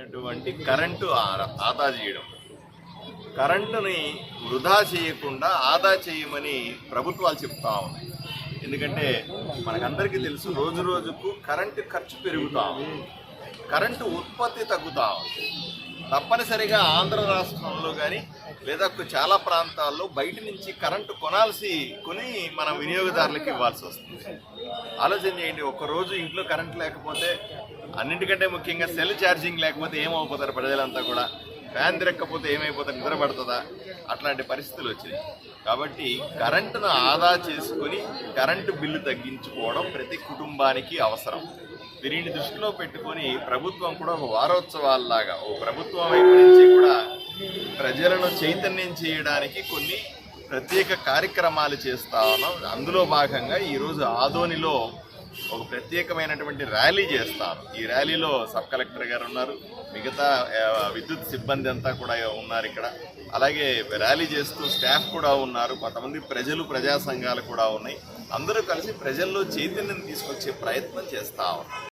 ఉన్నటువంటి కరెంటు ఆదా చేయడం. కరెంటుని వృధా చేయకుండా ఆదా చేయమని ప్రభుత్వాలు చెప్తా ఉన్నాయి. ఎందుకంటే మనకందరికీ తెలుసు రోజు రోజుకు కరెంటు ఖర్చు పెరుగుతా ఉంది. కరెంటు ఉత్పత్తి తగ్గుతా ఉంది. తప్పనిసరిగా ఆంధ్ర రాష్ట్రంలో కానీ లేదా చాలా ప్రాంతాల్లో బయట నుంచి కరెంటు కొనాల్సి కొని మనం వినియోగదారులకు ఇవ్వాల్సి వస్తుంది. ఆలోచన చేయండి ఒకరోజు ఇంట్లో కరెంట్ లేకపోతే అన్నింటికంటే ముఖ్యంగా సెల్ ఛార్జింగ్ లేకపోతే ఏమవుతారు ప్రజలంతా కూడా? ఫ్యాన్ తిరగకపోతే ఏమైపోతారు? నిద్ర పడుతుందా? అట్లాంటి పరిస్థితులు వచ్చినాయి. కాబట్టి కరెంటును ఆదా చేసుకుని కరెంటు బిల్లు తగ్గించుకోవడం ప్రతి కుటుంబానికి అవసరం. దీనిని దృష్టిలో పెట్టుకొని ప్రభుత్వం కూడా ఒక వారోత్సవాల్లాగా ఓ ప్రభుత్వం వైపు నుంచి కూడా ప్రజలను చైతన్యం చేయడానికి కొన్ని ప్రత్యేక కార్యక్రమాలు చేస్తా ఉన్నాం. అందులో భాగంగా ఈరోజు ఆదోనిలో ఒక ప్రత్యేకమైనటువంటి ర్యాలీ చేస్తారు ఈ ర్యాలీలో సబ్ కలెక్టర్ గారు ఉన్నారు. మిగతా విద్యుత్ సిబ్బంది అంతా కూడా ఉన్నారు ఇక్కడ. అలాగే ర్యాలీ చేస్తూ స్టాఫ్ కూడా ఉన్నారు. కొంతమంది ప్రజలు ప్రజా సంఘాలు కూడా ఉన్నాయి. అందరూ కలిసి ప్రజల్లో చైతన్యం తీసుకొచ్చే ప్రయత్నం చేస్తా ఉన్నారు